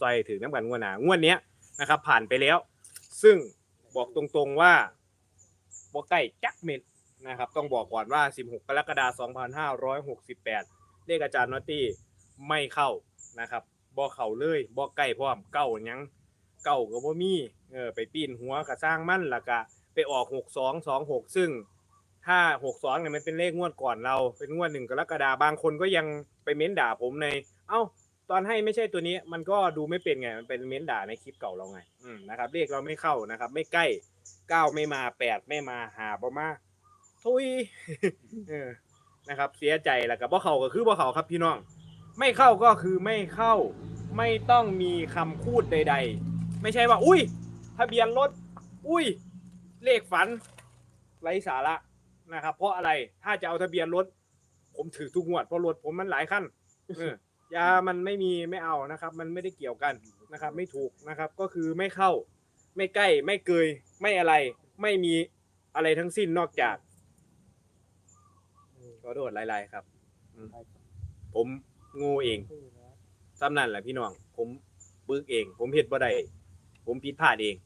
ซอยถึงน้ำกันงวดหนางวดเนี้ยนะครับ ผ่านไปแล้ว ซึ่งบอกตรงๆว่าบ่ใกล้จักเม็ดนะครับ ต้องบอกก่อนว่า 16 กรกฎาคม2568 เลขอาจารย์นอตตี้ไม่เข้านะครับบ่เข้าเลยบ่ใกล้พร้อมเก้ายังเก้าก็บ่มีเออไปปีนหัวก็สร้างมั่นล้วก็ไปออก 6226 ซึ่งถ้า62เนี่ยมันเป็นเลขงวดก่อนเราเป็นงวดหนึ่งกรกฎาคมบางคนก็ยังไปเม้นด่าผมใน เอ้า ตอนให้ไม่ใช่ตัวนี้มันก็ดูไม่เป็นไง มันเป็นเม้นด่าในคลิปเก่าเราไงอืมนะครับเลขเราไม่เข้านะครับ ไม่ใกล้เก้าไม่มาแปดไม่มาหาบ่มาทุยเออนะครับ เสียใจแล้วกับบ่เขาก็คือบ่เขาครับพี่น้อง ไม่เข้าก็คือไม่เข้า ไม่ต้องมีคำพูดใด ๆ ไม่ใช่ว่า อุ้ยทะเบียนรถอุ้ย เลขฝันไร้สาระนะครับ เพราะอะไรถ้าจะเอาทะเบียนรถผมถือทุกงวดเพราะรถผมมันหลายขั้นเออ ยามันไม่มีไม่เอานะครับ มันไม่ได้เกี่ยวกันนะครับ ไม่ถูกนะครับ ก็คือไม่เข้า ไม่ใกล้ไม่เกย ไม่อะไร ไม่มีอะไรทั้งสิ้นนอกจากขอโทษหลายๆครับอืมผมงูเองซ้ำนั่นแหละพี่น้อง ผมบึกเอง ผมเฮ็ดบ่ได้ผมผิดพลาดเอง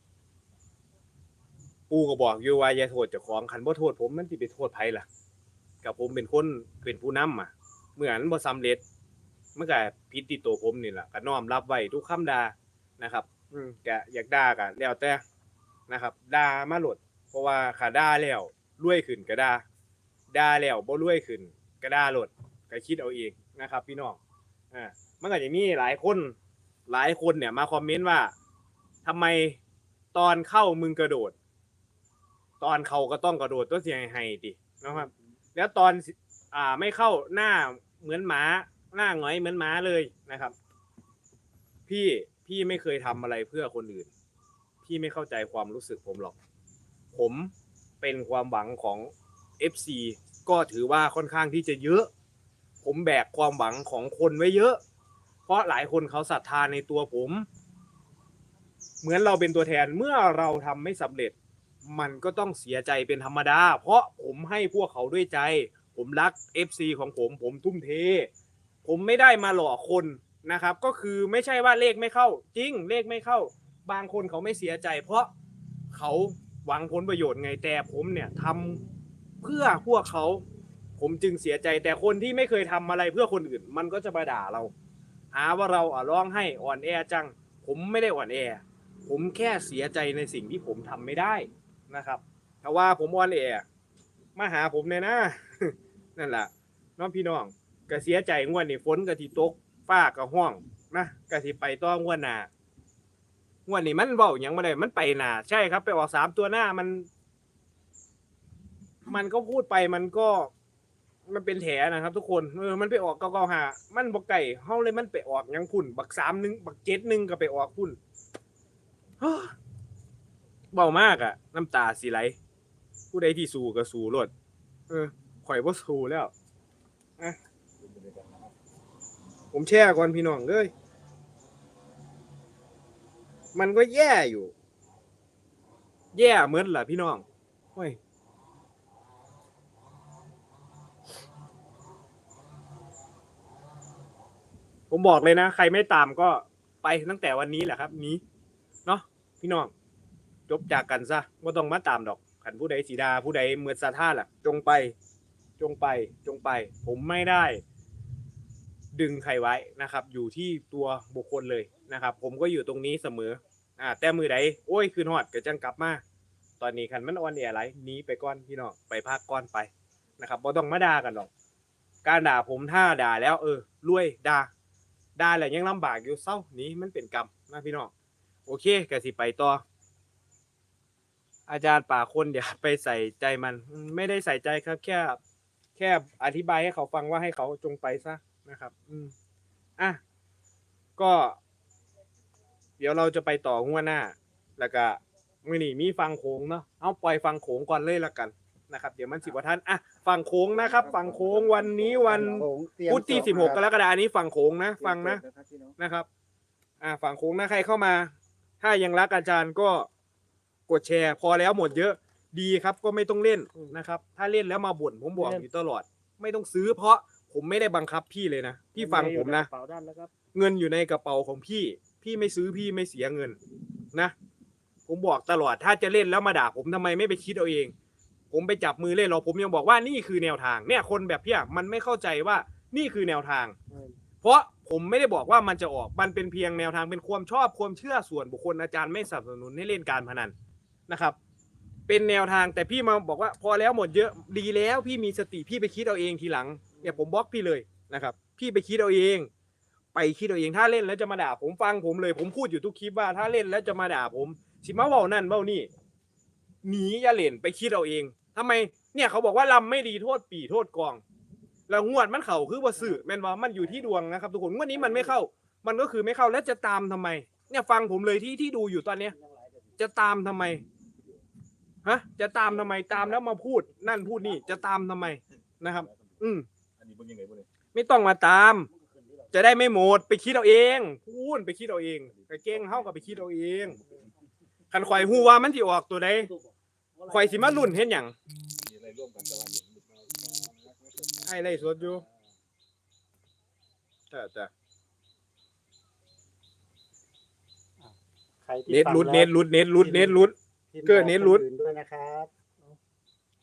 ปูก็บอกอยู่ว่าอย่าโทษเจ้าของคันบ่โทษผมมันสิไปโทษไผล่ะกับผมเป็นคนเป็นผู้นำอะเหมือนบ่สำเร็จ มันก็ผิดที่ตัวผมนี่แหละก็น้อมรับไว้ทุกคำด่านะครับ อืมก็อยากด่าก็แล้วแต่นะครับด่ามาโหลด เพราะว่าขาด่าแล้วรวยขึ้นก็ด่าด่าแล้วบ่รวยขึ้นก็ด่าโหลดก็คิดเอาเองนะครับ พี่น้องอ่ามันก็จะมีหลายคนหลายคนเนี่ยมาคอมเมนต์ว่าทำไมตอนเข้ามึงกระโดด ตอนเขาก็ต้องกระโดดตัวเสียงให้ดินะครับ แล้วตอนสิอ่าไม่เข้าหน้าเหมือนหมา หน้าหงอยเหมือนหมาเลยนะครับ พี่พี่ไม่เคยทำอะไรเพื่อคนอื่น พี่ไม่เข้าใจความรู้สึกผมหรอก ผมเป็นความหวังของ FC ก็ถือว่าค่อนข้างที่จะเยอะ ผมแบกความหวังของคนไว้เยอะ เพราะหลายคนเขาศรัทธาในตัวผม เหมือนเราเป็นตัวแทนเมื่อเราทำไม่สำเร็จ มันก็ต้องเสียใจเป็นธรรมดา เพราะผมให้พวกเขาด้วยใจ ผมรัก FC ของผม ผมทุ่มเท ผมไม่ได้มาหลอกคนนะครับ ก็คือไม่ใช่ว่าเลขไม่เข้า จริงเลขไม่เข้า บางคนเขาไม่เสียใจ เพราะเขาหวังผลประโยชน์ไงแต่ผมเนี่ยทำเพื่อพวกเขา ผมจึงเสียใจแต่คนที่ไม่เคยทำอะไรเพื่อคนอื่น มันก็จะมาด่าเรา หาว่าเราอะร้องให้อ่อนแอจัง ผมไม่ได้อ่อนแอ ผมแค่เสียใจในสิ่งที่ผมทำไม่ได้นะครับถ้าว่าผมอ่อนแอมาหาผมเนี่ยนะ นั่นแหละน้องพี่น้อง ก็เสียใจงวดนี้ฝนก็ที่ตกฟ้าก็ห้องนะก็ที่ไปต่องวดหนางวดนี้มันเว้าหยังบ่ได้มันไปหนาใช่ครับ ไปออกสามตัวหน้ามัน มันก็พูดไปมันก็ มันเป็นแถนะครับ ทุกคนเออมันไปออกเก้าเก้าหามันบกไก่เฮาเลยมันไปออกยังพุ่น บักสามหนึ่งบักเจ็ดหนึ่งก็ไปออกพุ่นเบามากอะน้ำตาสีไหลผู้ใดที่สู้ก็สู้รดเออข่อยบ่าสู้แล้วอะ ผมแช่ก่อนพี่น้องเอ้ยมันก็แย่อยู่ แย่เหมือนล่ะพี่น้องโอ้ยผมบอกเลยนะ ใครไม่ตามก็ไปตั้งแต่วันนี้แหละครับ นี้เนาะพี่น้อง จบจากกันซะไม่ต้องมาตามดอกขันผู้ใดสีดาผู้ใดเมือซาท่าล่ะ จงไป จงไป จงไป ผมไม่ได้ ดึงใครไว้นะครับ อยู่ที่ตัวบุคคลเลยนะครับ ผมก็อยู่ตรงนี้เสมออ่าแต่มือใดโอ้ยคืนหอดก็จังกลับมาตอนนี้ขันมันอ่อนแอไรหนีไปก่อนพี่น้องไปพักก่อนไปนะครับบ่ต้องมาด่ากันหรอก การด่าผมถ้าด่าแล้ว เออรวยด่าด่าแล้วยังลำบากอยู่เศร้านี้มันเป็นกรรมนะพี่น้องโอเคก็สิไปต่อ อาจารย์ป่าคนเดี๋ยวไปใส่ใจมันไม่ได้ใส่ใจครับ แค่ แค่อธิบายให้เขาฟังว่าให้เขาจงไปซะ นะครับ อืมอะก็ เดี๋ยวเราจะไปต่อหัวหน้า แล้วก็มื่อนี้มีฟังโขงเนาะเอาปล่อยฟังโขงก่อนเลยละกันนะครับ เดี๋ยวมันสิบว่าท่านอะฟังโขงนะครับฟังโขงวันนี้วันพุธที่สิบหกกรกฎาคมนี้ฟังโขงนะฟังนะนะครับ อ่าฝั่งโค้งนะใครเข้ามา ถ้ายังรักอาจารย์ก็กดแชร์ พอแล้วหมดเยอะดีครับก็ไม่ต้องเล่นนะครับ ถ้าเล่นแล้วมาบ่นผมบอกอยู่ตลอด ไม่ต้องซื้อเพราะ ผมไม่ได้บังคับพี่เลยนะพี่ฟังผมนะเป๋าด้านแล้วครับเงินอยู่ในกระเป๋าของพี่ พี่ไม่ซื้อพี่ไม่เสียเงินนะ ผมบอกตลอดถ้าจะเล่นแล้วมาด่าผมทำไมไม่ไปคิดเอาเอง ผมไปจับมือเล่นหรอผมยังบอกว่านี่คือแนวทาง เนี่ยคนแบบพี่อะมันไม่เข้าใจว่านี่คือแนวทาง เพราะผมไม่ได้บอกว่ามันจะออกมันเป็นเพียงแนวทางเป็นความชอบความเชื่อส่วนบุคคลอาจารย์ไม่สนับสนุนให้เล่นการพนันนะครับ เป็นแนวทางแต่พี่มาบอกว่าพอแล้วหมดเยอะดีแล้วพี่มีสติพี่ไปคิดเอาเองทีหลัง เนี่ยผมบล็อกพี่เลยนะครับ พี่ไปคิดเอาเอง ไปคิดเอาเองถ้าเล่นแล้วจะมาด่าผมฟังผมเลย ผมพูดอยู่ทุกคลิปว่าถ้าเล่นแล้วจะมาด่าผมสิมาเว้านั่นเว้านี่หนีอย่าเล่นไปคิดเอาเองทำไมเนี่ยเขาบอกว่าลำไม่ดีโทษปีโทษกอง แล้วงวดมันเข่าคือว่าสื่อแมนว่ามันอยู่ที่ดวงนะครับ ทุกคนงวดนี้มันไม่เข้า มันก็คือไม่เข้าแล้วจะตามทำไม เนี่ยฟังผมเลยที่ที่ดูอยู่ตอนเนี้ย จะตามทำไมฮะจะตามทำไมตามแล้วมาพูดนั่นพูดนี่จะตามทำไมนะครับ อืม นนี้เบิ่งยังไงบ่เนี่ยไม่ต้องมาตาม จะได้ไม่หมดไปคิดเอาเองพูดไปคิดเอาเองกระเก้งเฮากับไปคิดเอาเองคันข่อยฮู้ว่ามันสิออกตัวใดข่อยสิมาลุ้นเฮ็ดหยังมีอะไรร่วมกันตะวันอยู่ไอ้ไล่สดอยู่แต่แต่ใครที่เน็ตฟังรุดแล้วเน็ตรุดเน็ตรุดเน็ตรุด พิมพ์เกิดเน็ตรุดบอกคอื่ด้วยนะครับ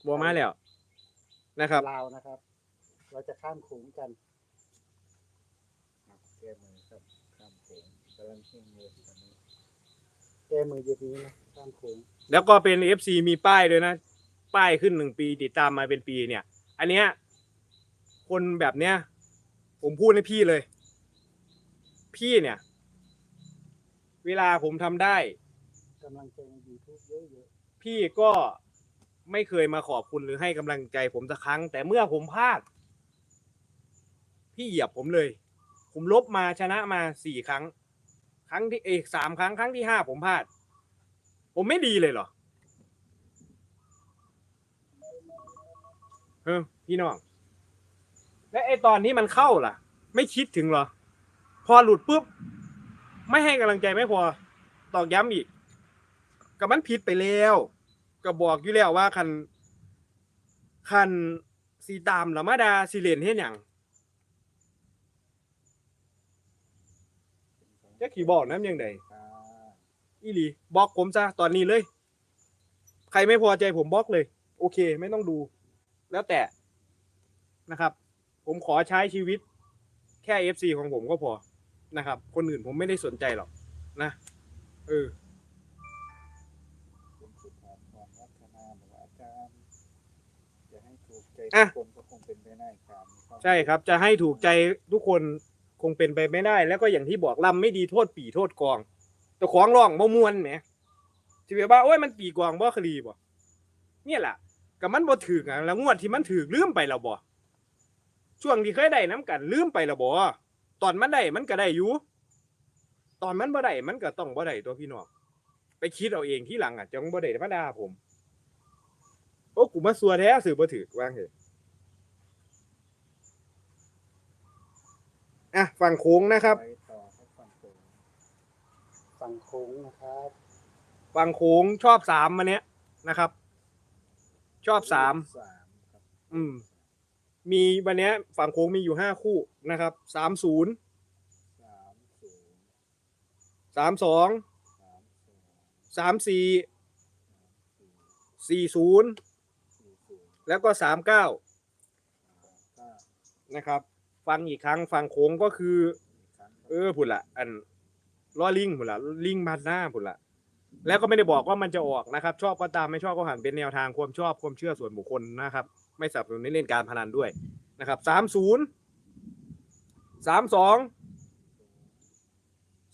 บ่มาแล้วนะครับ ลาวนะครับ เราจะข้ามโขงกันแก้มือครับข้ามโขงกำลังเพ่งมือตอนนี้แก้มือเย็นนี้นะข้ามโขงแล้วก็เป็น FC มีป้ายด้วยนะ ป้ายขึ้นหนึ่งปีติดตามมาเป็นปีเนี่ย อันเนี้ยคนแบบเนี้ยผมพูดให้พี่เลย พี่เนี่ย เวลาผมทำได้ กำลังใจในยูทูบเยอะพี่ก็ไม่เคยมาขอบคุณหรือให้กำลังใจผมสักครั้ง แต่เมื่อผมพลาด พี่เหยียบผมเลย ผมลบมาชนะมาสี่ครั้ง ครั้งที่เอกสามครั้งครั้งที่ห้าผมพลาด ผมไม่ดีเลยเหรอเออพี่น้อง และไอตอนนี้มันเข้าล่ะ ไม่คิดถึงเหรอ พอหลุดปุ๊บ ไม่ให้กำลังใจไม่พอตอกย้ำอีกก็มันผิดไปแล้วก็บอกอยู่แล้วว่าคันคันสีตามละมาดาสิเลนเฮ็ดหยัง จะขี่บอกน้ำยังไงอ่าอีหลีบล็อกผมซะตอนนี้เลย ใครไม่พอใจผมบล็อกเลย โอเค ไม่ต้องดู แล้วแต่นะครับ ผมขอใช้ชีวิต แค่เอฟซีของผมก็พอนะครับ คนอื่นผมไม่ได้สนใจหรอกนะเออคุณสุภาพรวัฒนาบอกว่าอาจารย์จะให้ถูกใจทุกคนก็คงเป็นไปได้ครับมีวามใช่ครับ จะให้ถูกใจทุกคน คงเป็นไปไม่ได้ แล้วก็อย่างที่บอกลำไม่ดีโทษปีโทษกองแต่ของร้องบ่มวนแหมสิเบว่าโอ้ยมันปีกองบ่คลีบ่เนี่ยแหละกับมันบ่ถึกอะแล้วงวดที่มันถึกลืมไปแล้วบ่ช่วงที่เคยได้น้ำกันลืมไปแล้วบ่ตอนมันได้มันก็ได้อยู่ตอนมันบ่ได้มันก็ต้องบ่ได้ตัวพี่น้องไปคิดเอาเองที่หลังอะจังบ่ได้มาด่าผม โอ้กูมาสัวแท้สื่อบ่ถือว่างเหรอะฝั่งโค้งนะครับ ไปต่อให้ฟังโขงๆฝั่งโขงนะครับ ฝั่งโค้งชอบสามมาเนี้ยนะครับ ชอบสาม สามครับอืม มีวันเนี้ยฝั่งโค้งมีอยู่ห้าคู่นะครับสามศูนย์สามศูนย์สามสองสามสองสามสี่สี่สี่ศูนย์สี่ศูนย์แล้วก็สามเก้า สามเก้านะครับ ฟังอีกครั้งฝั่งโค้งก็คือ เออผุดละอันล้อลิงผุดละลิงมาหน้าผุดละแล้วก็ไม่ได้บอกว่ามันจะออกนะครับ ชอบก็ตามไม่ชอบก็หันเป็นแนวทางความชอบความเชื่อส่วนบุคคลนะครับ ไม่สนับสนุนเล่นการพนันด้วยนะครับสามศูนย์สามสอง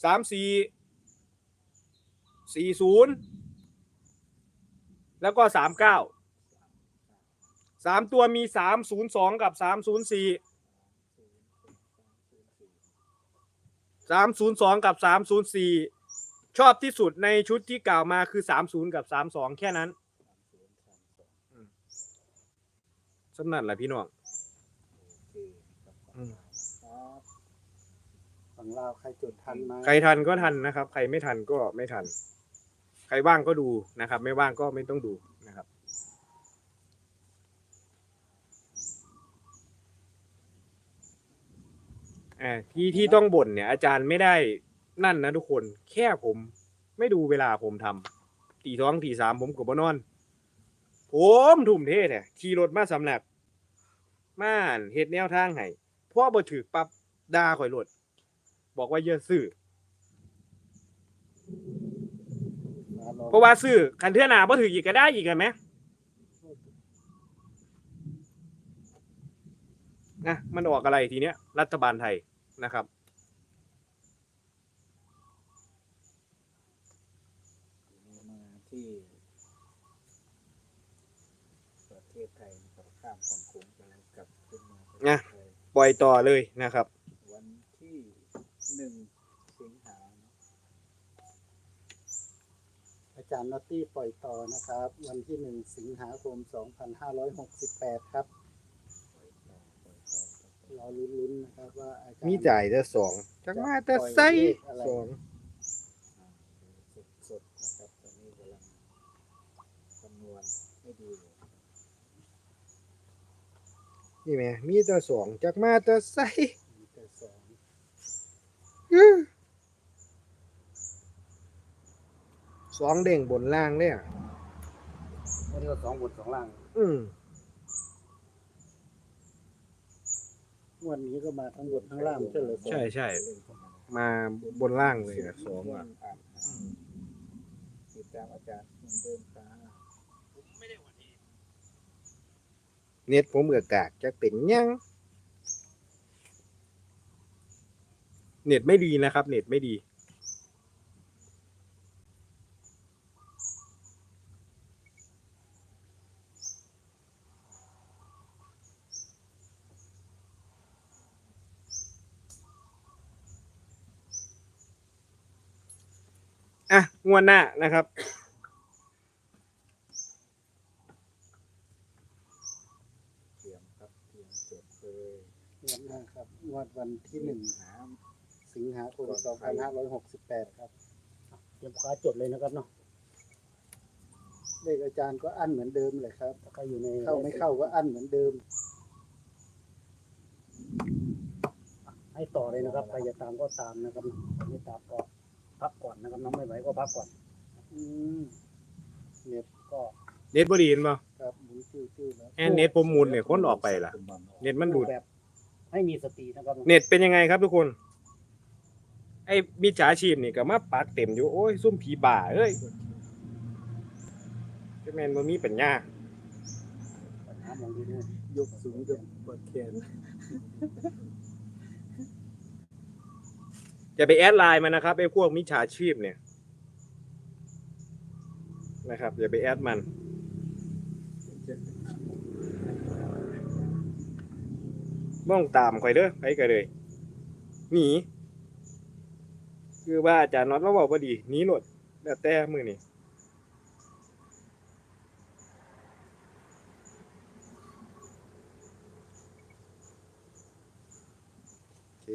สามสี่สี่ศูนย์แล้วก็สามเก้าสามตัวมีสามศูนย์สองกับสามศูนย์สี่ สามศูนย์สองกับสามศูนย์สี่ชอบที่สุดในชุดที่กล่าวมาคือสามศูนย์กับสามสองแค่นั้นสำนักแหละพี่น้องอืมฝั่งลาวใครจดทันไหมใครทันก็ทันนะครับ ใครไม่ทันก็ไม่ทัน ใครว่างก็ดูนะครับ ไม่ว่างก็ไม่ต้องดูนะครับ อ่าที่ที่ต้องบ่นเนี่ย อาจารย์ไม่ได้นั่นนะทุกคน แค่ผม ไม่ดูเวลาผมทำตีท้องตีสามผมก็บ่นอน ผมทุ่มเทแท้ขี่รถมาสำหรับม่านเฮ็ดแนวทางให้พ่อบ่ถือปับด่าข่อยรถบอกว่าอย่าซื้อ เพราะว่าซื้อคันเทื่อหนาบ่ถืออีกก็ได้อีกอะแหม นะมันออกอะไรทีเนี้ยรัฐบาลไทยนะครับทีนี้มาที่ประเทศไทยนะครับข้ามฝั่งโขงไปแล้วกลับขึ้นมาประเทศนะไทยปล่อยต่อเลยนะครับ วันที่หนึ่งสิงหาเนอะอาจารย์นอตตี้ปล่อยต่อนะครับ วันที่หนึ่งสิงหาคม 2568 ครับ ปล่อยต่อปล่อย ต่อปล่อยต่อรอลุ้นๆนะครับว่าอาจารย์มีจ่ายแต่สองจังมาแต่ไซสองอ่าสดสดๆนะครับตอนนี้กำลังคำนวณให้ดูอยู่นี่แหม่มีแต่สองจักมาแต่ไซมีแต่สองสองเด้งบนล่างเนี่ยวันนี้ก็สองบนสองล่าง อืม วันนี้ก็มาทั้งบนทั้งล่างใช่เลยใช่ใช่เรื่องเข้ามามาบนล่างเลยอะสองอะอ่านติดตามอาจารย์เหมือนเดิมครับเน็ตผมเอือกากจะเป็นหยังเน็ตไม่ดีนะครับ เน็ตไม่ดี งวดหน้านะครับ เตรียมครับเตรียมจดเลยงวดหน้าครับงวดวันที่หนึ่งหาสิงหาคม2568ครับเตรียมคว้าจดเลยนะครับเนาะเลขอาจารย์ก็อั้นเหมือนเดิมเลยครับถ้าอยู่ในเข้าไม่เข้าก็อั้นเหมือนเดิม ให้ต่อเลยนะครับใครจะตามก็ตามนะครับไม่ตามก็ พักก่อนนะครับน้องไม่ไหวก็พักก่อน อืมเน็ตก็เน็ตบ่ดีเห็นบ่ครับหมุนติ้วๆแล้วแอนเน็ตผมหมุนเนี่ยคนออกไปล่ะ เน็ตมันดูดแบบให้มีสตินะครับเน็ตเป็นยังไงครับทุกคน ไอ้มิจฉาชีพนี่ก็มาปักเต็มอยู่โอ้ยซุ่มผีบ่าเอ้ยจะแม่นบ่มีปัญญาปัญหามองดีด้วยยกสูงจนปวดแขน จะไปแอดไลน์มันนะครับไอ้พวกมิจฉาชีพเนี่ยนะครับอย่าไปแอดมันบ้องตามคอยเด้อไปกันเลยหนีคือว่าอาจารย์น็อตเราบอกว่าดีหนีหลดแต่แต่มือนี่โอเค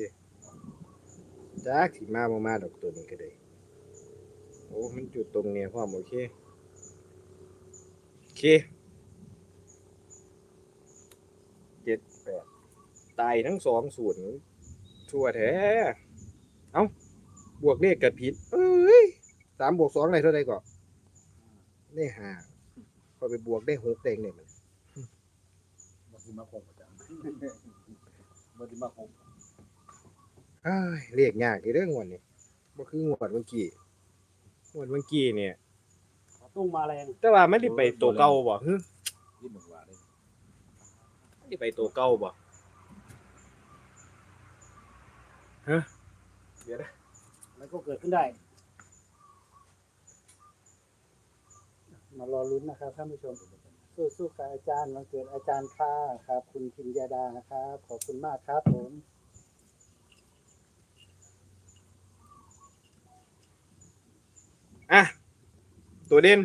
จากสิมาบ่มาดอกตัวนี้ก็ได้โอ้มันจุดตรงเนี่ยพ่อมโอเคโอเคเจ็ดแปดตายทั้งสองส่วนชั่วแท้เอ้าบวกเลขกับผิดเอ้ยสามบวกสองอะไรเท่าไรก่อนได้ห้าพอไปบวกได้หกเด้งเนี่ยมันบัติมาคงอาจารย์บัติมาคง เอ้ยเรียกยากอีเรื่องงวดนี่บ่คืองวดเมื่อกี้งวดเมื่อกี้เนี่ย ตุ้งมาแรงแต่ว่าไม่ได้ไปตัวเก่าบ่ฮึยี่หนึ่งว่าเลยไม่ได้ไปตัวเก่าบ่ฮะเดี๋ยวนะมันก็เกิดขึ้นได้ มารอลุ้นนะครับท่านผู้ชมสู้ๆกับอาจารย์วันเกิดอาจารย์ค่าครับ คุณพิญญาดานะครับ ขอบคุณมากครับผม อะ ตัวเด่น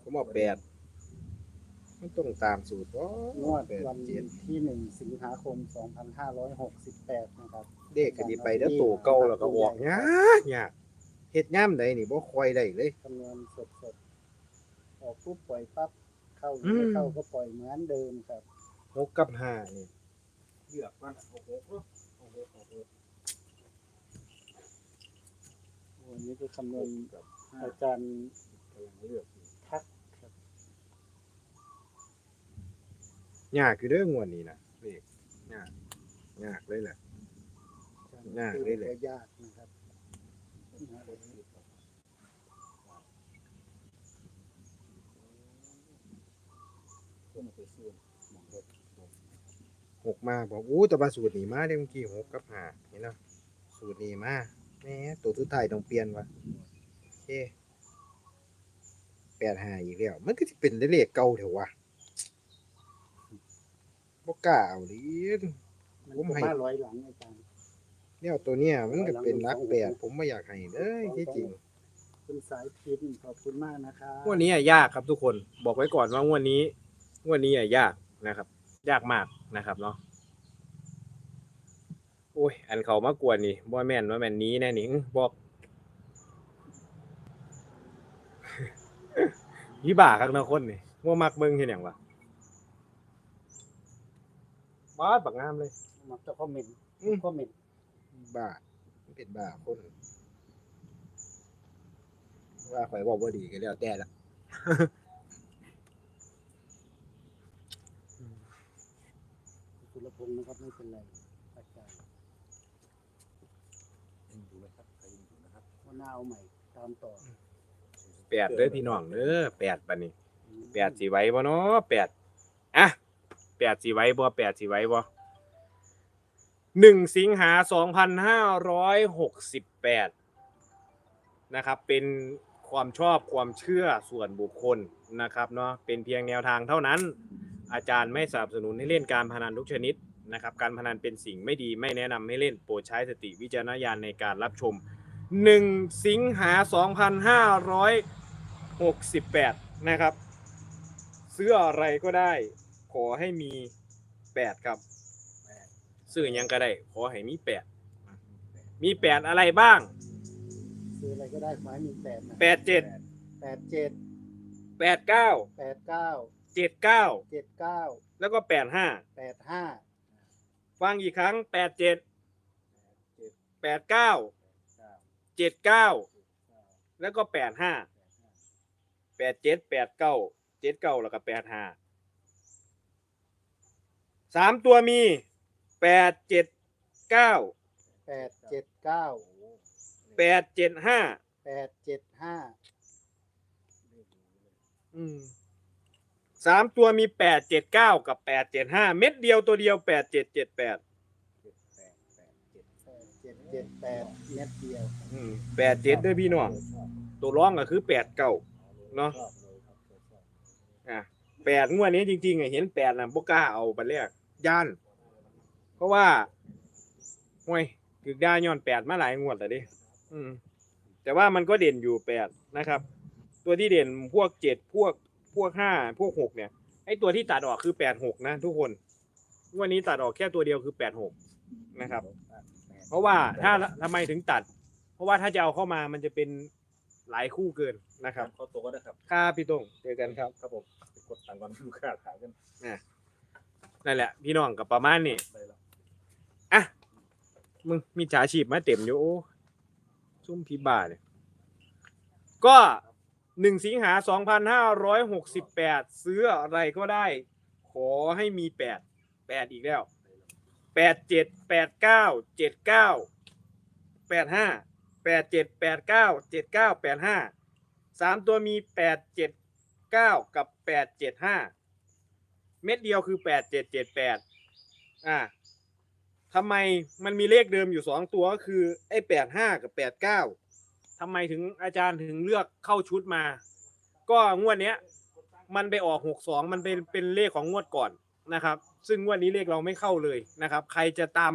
ผมเอาแปดมันต้องตามสูตรบ่งวดแปดวันเจ็ดที่หนึ่งสิงหาคม 2568 นะครับเด็กก็ดีไปแล้วตัวเก่าแล้วก็ออกยากยากเฮ็ดย่ามใดนี่บ่ค่อยได้เลย คำนวณสดๆออกปุ๊บปล่อยปั๊บเข้าหอืรือมไม่เข้าก็ปล่อยเหมือนเดิมครับ หกกับห้านี่เลือกว่าโอ้โหโอ้โหโอ้โห นี้คือคำนวณกับห้าอาจารย์ก็ยังเลือกอยู่ทักครับยากคือเด้องวดนี้นะเลขยากยากเลยแหละ อาจารย์ยากพูดเลยแหละก็ยากนะครับเพื่อนไปซื้อหมองรถหกมาบอกอู้แต่ว่าสูตรนี้มาเด้เมื่อกี้หกกับห้าเห็นเนาะสูตรนี้มา แหมตัวสุดท้ายต้องเปลี่ยนวะโอเคแปดห้าอีกแล้ว มันก็จะเป็นเลขเก่าเถอะวะบ่กล้าเอาดิมันผมก็ให้มาร้อยหลังอาจารย์เนี่ยตัวเนี้ยมันก็เป็นรักแปดผมไม่อยากให้เลยที่จริงคุณสายพินขอบคุณมากนะครับงวดนี้อะยากครับทุกคนบอกไว้ก่อนว่างวดนี้งวดนี้อะยากนะครับ ยากมากนะครับเนาะ โอ้ย อันเขามากวนนี่บ่แม่นว่าแม่นนี้แน่นิงบอกพี่บ่าครับนะคนนี่ว่ามักเบิ่งเห็นหยังวะบ้าดบักงามเลย มักจะคอมเมนต์อืมคอมเมนต์บ้ามันเป็นบ้าคน ว่าข่อยบอกว่าดีก็แล้วแต่ละคุณละพงศ์นะครับไม่เป็นไรอาจารย์ ยังอยู่ไหมครับใครยังอยู่นะครับ วัน หน้าเอาใหม่ ตามต่อแปดเด้อพี่น้องเด้อแปดปะนี่แปดสีไว้บ่เนาะแปดอะแปดสีไว้บ่แปดสีไว้บ่หนึ่งสิงหาสองพันห้าร้อยหกสิบแปดนะครับ เป็นความชอบความเชื่อส่วนบุคคลนะครับเนาะเป็นเพียงแนวทางเท่านั้น อาจารย์ไม่สนับสนุนให้เล่นการพนันทุกชนิดนะครับ การพนันเป็นสิ่งไม่ดีไม่แนะนำให้เล่นโปรดใช้สติวิจารณญาณในการรับชม 1 สิงหา 2568 นะครับ ซื้ออะไรก็ได้ ขอให้มี 8 ครับ ซื้อหยังก็ได้ ขอให้มี 8 มี 8 อะไรบ้าง ซื้ออะไรก็ได้ขอให้มีแปดนะ87 แปดเจ็ด89 แปดเก้า79 เจ็ดเก้าแล้วก็ 85 แปดห้าฟังอีกครั้ง 87 เจ็ด89เก้า79แล้วก็85 87 89 79แล้วก็85สามตัวมี8 7 9แปดเจ็ดเก้าแปดเจ็ดห้าแปดเจ็ดห้าสามตัวมีแปดเจ็ดเก้ากับแปดเจ็ดห้าเม็ดเดียวตัวเดียวแปดเจ็ดเจ็ดแปด เจ็ดแปดเจ็ดแปดเจ็ดเจ็ดแปดเม็ดเดียวแปดเจ็ดด้วยพี่น้องตัวร้องก็คือแปดเก้าเนาะอะแปดงวดนี้จริงๆอะเห็นแปดนะบกล้าเอาไปแรกย่าน เพราะว่าห่วยถึกได้ย้อนแปดมาหลายงวดแต่ดิอืม แต่ว่ามันก็เด่นอยู่แปดนะครับ ตัวที่เด่นพวกเจ็ดพวกพวกห้าพวกหกเนี่ยไอตัวที่ตัดออกคือแปดหกนะทุกคนงวันนี้ตัดออกแค่ตัวเดียวคือแปดหกนะครับ เพราะว่าถ้าทำไมถึงตัด เพราะว่าถ้าจะเอาเข้ามามันจะเป็นหลายคู่เกินนะคครัรับบเขาตัวก็ได้ครับค่าพี่ต้งเจอกันครับครับผมไปกดตังค์ก่อนลูกค้าขายกันนั่นแหละ พี่น้องกับประมาณนี้ได้แล้วอะมึงมีฉาชีพมาเต็มอยู่โอ้ซุ่มพี่บ้าเนี่ยก็หนึ่งสิงหาสองพันห้าร้อยหกสิบแปดซื้ออะไรก็ได้ ขอให้มีแปดแปดอีกแล้ว แปดเจ็ดแปดเก้าเจ็ดเก้าแปดห้าแปดเจ็ดแปดเก้าเจ็ดเก้าแปดห้าสามตัวมีแปดเจ็ดเก้ากับแปดเจ็ดห้าเม็ดเดียวคือแปดเจ็ดเจ็ดแปดอ่าทำไมมันมีเลขเดิมอยู่สองตัวก็คือไอ้แปดห้ากับแปดเก้าทำไมถึงอาจารย์ถึงเลือกเข้าชุดมา ก็งวดเนี้ย มันไปออกหกสองมันเป็นเป็นเลขของงวดก่อนนะครับ ซึ่งวดนี้เลขเราไม่เข้าเลยนะครับ ใครจะตาม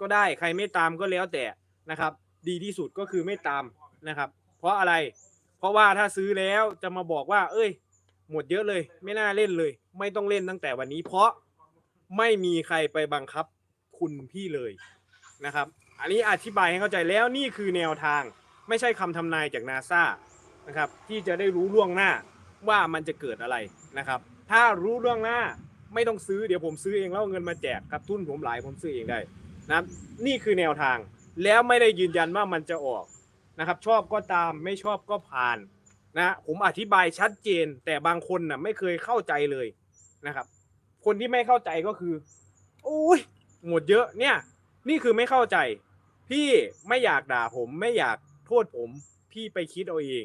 ก็ได้ ใครไม่ตามก็แล้วแต่นะครับ ดีที่สุดก็คือไม่ตามนะครับ เพราะอะไร เพราะว่าถ้าซื้อแล้วจะมาบอกว่า เอ้ย หมดเยอะเลย ไม่น่าเล่นเลย ไม่ต้องเล่นตั้งแต่วันนี้ เพราะไม่มีใครไปบังคับคุณพี่เลยนะครับ อันนี้อธิบายให้เข้าใจแล้วนี่คือแนวทาง ไม่ใช่คำทำนายจากนาซานะครับ ที่จะได้รู้ล่วงหน้าว่ามันจะเกิดอะไรนะครับ ถ้ารู้ล่วงหน้า ไม่ต้องซื้อเดี๋ยวผมซื้อเองแล้วเอาเงินมาแจกครับทุนผมหลายผมซื้อเองได้นะครับนี่คือแนวทางแล้วไม่ได้ยืนยันว่ามันจะออกนะครับ ชอบก็ตามไม่ชอบก็ผ่านนะผมอธิบายชัดเจน แต่บางคนน่ะไม่เคยเข้าใจเลยนะครับ คนที่ไม่เข้าใจก็คือโอ้ยหมดเยอะเนี่ย นี่คือไม่เข้าใจ พี่ไม่อยากด่าผมไม่อยากโทษผม พี่ไปคิดเอาเอง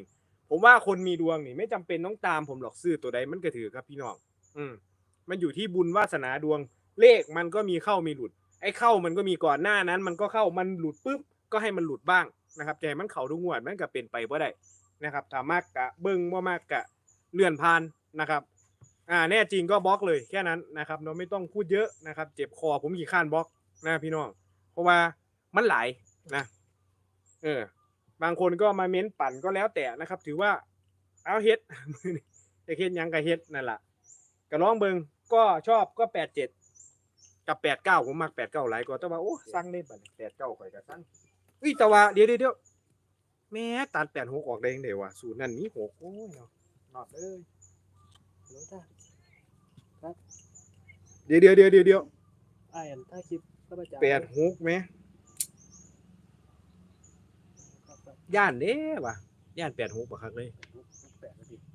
ผมว่าคนมีดวงนี่ ไม่จำเป็นต้องตามผมหรอกซื้อตัวใดมันก็ถือครับพี่น้อง อืม มันอยู่ที่บุญวาสนาดวง เลขมันก็มีเข้ามีหลุด ไอ้เข้ามันก็มีก่อนหน้านั้น มันก็เข้ามันหลุดปุ๊บก็ให้มันหลุดบ้างนะครับใจมันเข่าทุกงวดมันก็เป็นไปบ่ได้นะครับถ้ามากกะเบิ้งบ่มากกะเลื่อนผ่านนะครับอ่าแน่จริงก็บล็อกเลยแค่นั้นนะครับเราไม่ต้องพูดเยอะนะครับ เจ็บคอผมขี่ข้านบล็อกนะพี่น้องเพราะว่ามันหลายนะเออบางคนก็มาเม้นปั่นก็แล้วแต่นะครับ ถือว่าเอาเฮ็ดจะเฮ็ดยังกับเฮ็ดนั่นแหละ ก็ลองเบิงก็ชอบก็แปดเจ็ดกับแปดเก้าผมมักแปดเก้าหลายกว่าแต่ว่าโอ้สั่งเล่นบัดแปดเก้าข่อยก็สั่งอุ้ยแต่ว่าเดี๋ยวเดี๋ยวเดี๋ยวแม่ตัดแปดหกออกได้ยังไงวะสูตรนั้นมีหกโอ้ยเนาะนอดเอ้ยเดี๋ยวจ้าครับเดี๋ยวเดี๋ยวเดี๋ยวเดี๋ยวเดี๋ยวไอ้อันถ้าคลิปก็ประจำแปดหกไหมย่านเด้ว่ะย่านแปดหกปะครับเลยแปดนาที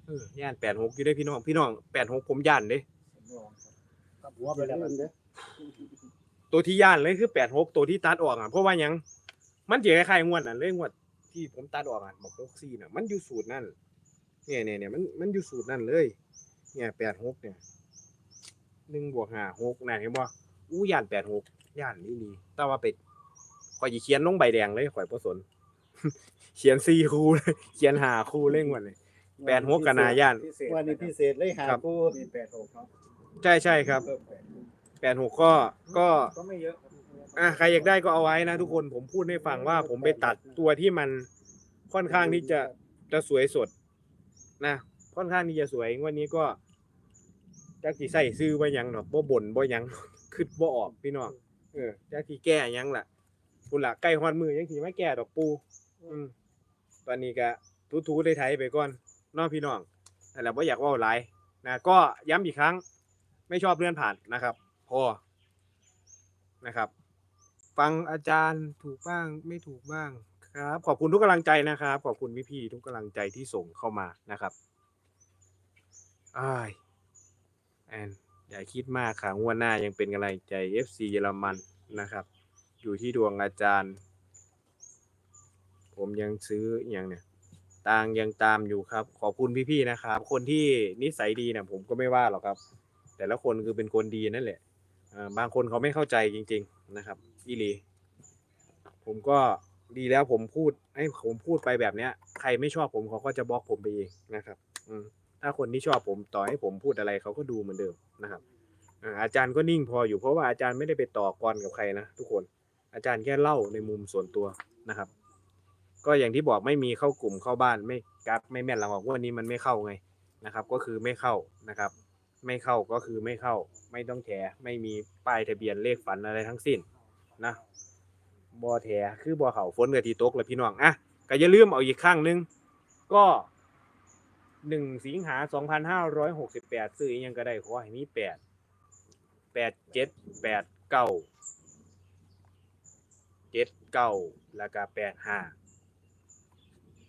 เออย่านแปดหกอยู่ได้พี่น้องพี่น้องแปดหกผมย่านเด้สำรองครับกับหัวไปแล้วกันเด้อตัวที่ย่านเลยคือแปดหกตัวที่ตัดออกอะเพราะว่าหยัง มันจะคล้ายๆงวดนั่นเลยงวดที่ผมตัดออกอะบอกหกสี่น่ะ มันอยู่สูตรนั่นเนี่ยเนี่ยเนี่ยมันมันอยู่สูตรนั่นเลย เนี่ยแปดหกเนี่ยหนึ่งบวกห้าหกน่ะเห็นบ่อู้ย่านแปดหกย่านนี่ดีแต่ว่าเป็ดข่อยสิเขียนลงใบแดงเลยข่อยบ่สนเขียนสี่คู่เลยเขียนหาคู่เล่งวันเลย แปดหกกับนาย่าน พิเศษวันนี้พิเศษเลยหาครับกูมีแปดหกเนาะใช่ใช่ครับเพิ่มแปดหกแปดหกก็ก็ก็ไม่เยอะครับอะใครอยากได้ก็เอาไว้นะ ทุกคนผมพูดให้ฟังว่าผมไปตัดตัวที่มันค่อนข้างที่จะจะสวยสดนะค่อนข้างที่จะสวยงวันนี้ก็จักสิใส่ซื้อบ่หยังดอกบ่บ่นบ่หยังคิดบ่ออกพี่น้องเออจักสิแก้หยังล่ะพุ่นล่ะใกล้ฮอดมือยังสิมาแก้ดอกปู อืมตอนนี้ก็ทูๆได้ไถไปก่อน เน้องพี่น้องนั่นแหละบ่อยากว่าหลายนะก็ย้ำอีกครั้งไม่ชอบเลื่อนผ่านนะครับ พอนะครับ ฟังอาจารย์ถูกบ้างไม่ถูกบ้างครับ ขอบคุณทุกกำลังใจนะครับ ขอบคุณพี่ๆทุกกำลังใจที่ส่งเข้ามานะครับอ้ายแอนอย่าคิดมากค่ะงวดหน้ายังเป็นกำลังใจ FC เยอรมันนะครับ อยู่ที่ดวงอาจารย์ ผมยังซื้ออย่างเนี่ย ต่างยังตามอยู่ครับ ขอบคุณพี่ๆนะครับ คนที่นิสัยดีเนะผมก็ไม่ว่าหรอกครับ แต่ละคนคือเป็นคนดีนั่นแหละบางคนเขาไม่เข้าใจจริง ๆนะครับอีลีผมก็ดีแล้วผมพูดให้ผมพูดไปแบบเนี้ย ใครไม่ชอบผมเขาก็จะบล็อกผมไปเองนะครับ อืมถ้าคนที่ชอบผมต่อให้ผมพูดอะไรเขาก็ดูเหมือนเดิมนะครับอาอาจารย์ก็นิ่งพออยู่เพราะว่าอาจารย์ไม่ได้ไปต่อกรกับใครนะทุกคน อาจารย์แค่เล่าในมุมส่วนตัวนะครับ ก็อย่างที่บอกไม่มีเข้ากลุ่มเข้าบ้านไม่กักไม่แม่นหลังออกว่านี้มันไม่เข้าไงนะครับ ก็คือไม่เข้านะครับ ไม่เข้าก็คือไม่เข้า ไม่ต้องแถไม่มีป้ายทะเบียนเลขฝันอะไรทั้งสิ้นนะบอแถคือบอเขาฝนกับทีตกเลยพี่น้องอะก็อย่าลืมเอาอีกครั้งนึง ก็หนึ่งสิงหาสองพันห้าร้อยหกสิบแปดซื้ออิหยังก็ได้ขอให้มีแปดแปดเจ็ดแปดเก้าเจ็ดเก้าแล้วก็แปดห้า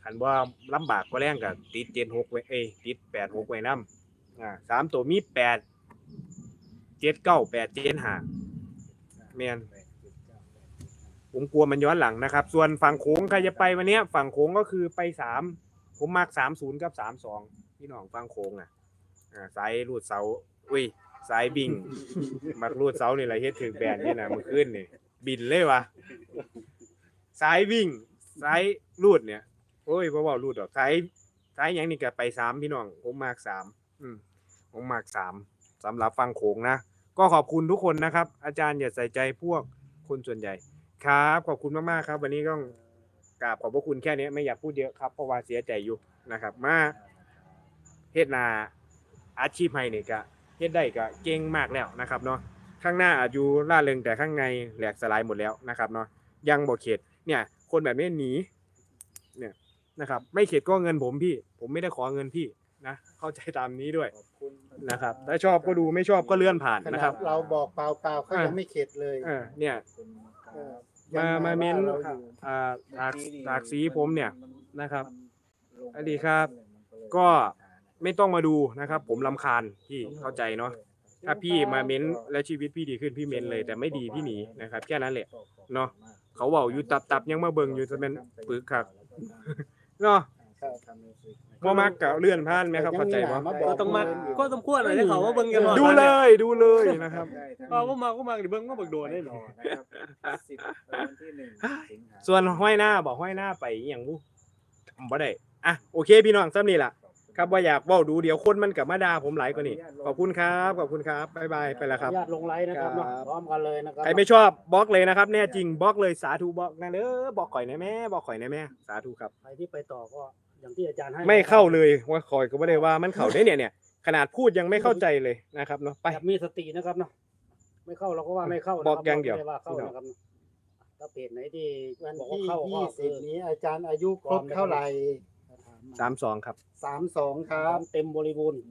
คันว่าลำบากก็แรงกับติดเจ็ดหกไว้เอ้ยติดแปดหกไว้น้ำอ่าสามตัวมีแปดเจ็ดเก้าแปดเจ็ดห้าแมนผมกลัวมันย้อนหลังนะครับ ส่วนฝั่งโค้งใครจะไปวันเนี้ยฝั่งโค้งก็คือไปสามผมมักสามศูนย์กับสามสองพี่น้องฝั่งโค้งอะอ่าสายรูดเสาอุ้ยสายบิงมักรูดเสานี่แหละเฮ็ดถึงแบนนี่นะมื่อคืนนี่บินเลยวะสายวิ่งสายรูดเนี่ย โอ้ยบ่เว้ารูดดอกสายสายหยังนี่ก็ไปสามพี่น้องผมมากสามอืมผมมากสามสำหรับฟังโขงนะ ก็ขอบคุณทุกคนนะครับ อาจารย์อย่าใส่ใจพวกคนส่วนใหญ่ ครับ ขอบคุณมากๆครับ วันนี้ก็กราบขอบพระคุณแค่นี้ไม่อยากพูดเยอะครับเพราะว่าเสียใจอยู่นะครับ มาเฮ็ดนาอาชีพให้นี่ก็เฮ็ดได้ก็เก่งมากแล้วนะครับเนาะข้างหน้าอาจอยู่ล่าเริงแต่ข้างในแหลกสลายหมดแล้วนะครับเนาะยังบ่เข็ดเนี่ย คนแบบนี้หนี นี่ยนะครับ ไม่เข็ดก็เงินผมพี่ ผมไม่ได้ขอเงินพี่นะเข้าใจตามนี้ด้วยขอบคุณนะครับถ้าชอบก็ดูไม่ชอบก็เลื่อนผ่านขนะนาครัดบเราบอกเปล่าๆเขายังไม่เข็ดเลยเออเนี่ยขอบคุณครับมามาเม้นว่เราอยู่อ่าถากถากสีผมเนี่ยนะครับมันลงสวัสดีครับมันเลยก็ไม่ต้องมาดูนะครับ ผมลำคาญพี่เข้าใจเนาะถ้าพี่มาเม้นแล้วชีวิตพี่ดีขึ้นพี่เม้นเลย แต่ไม่ดีพี่หนีนะครับ แค่นั้นแหละเนาะเขาเว้าอยู่ตับๆยังมาเบิ่งอยู่จะเป็นปึกคัก เนาะบ่มักก็เลื่อนผ่านไหมครับเข้าใจบ่ยังมีหนมาบอกก็ต้องมาก็สมควรเลยเขาว่าเบิ่งกันหมดดูเลยดูเลยนะครับ เอาก็มาก็มาดิเบิ่งก็บักโดนได้หรอนะครับสิบวันที่หนึ่งสิงหาส่วนห้อยหน้าบอกห้อยหน้าไปอหย่างบูจำบ่ได้อะโอเคพี่น้องซ้ำนี่ล่ะ ครับว่าอยากเว้าดูเดี๋ยวคนมันกลับมาด่าผมหลายกว่านี้ขอบคุณครับขอบคุณครับบ๊ายบายไปแล้วครับ ญาติลงไลน์นะครับเนาะครับ พร้อมกันเลยนะครับใครไม่ชอบบล็อกเลยนะครับ แน่จริงบล็อกเลยสาธุบล็อกนะเด้อบอกข่อยนะแม่บอกข่อยนะแม่สาธุครับ ใครที่ไปต่อก็อย่างที่อาจารย์ให้ไม่เข้าเลยว่าข่อยก็ไม่ได้ว่ามันเข้าได้เนี่ยเนี่ยขนาดพูดยังไม่เข้าใจเลยนะครับเนาะไป แบบมีสตินะครับเนาะไม่เข้าเราก็ว่าไม่เข้านะคบรัอกอย่างเดียวไม่ว่าเข้านะครับถ้าเพจไหนที่วันบอกว่าที่เข้าก็ยี่สิบคือนี้อาจารย์อายุครบเท่าไหร่ สามสองครับ สามสองคครัรับบเต็มบริบูรณ์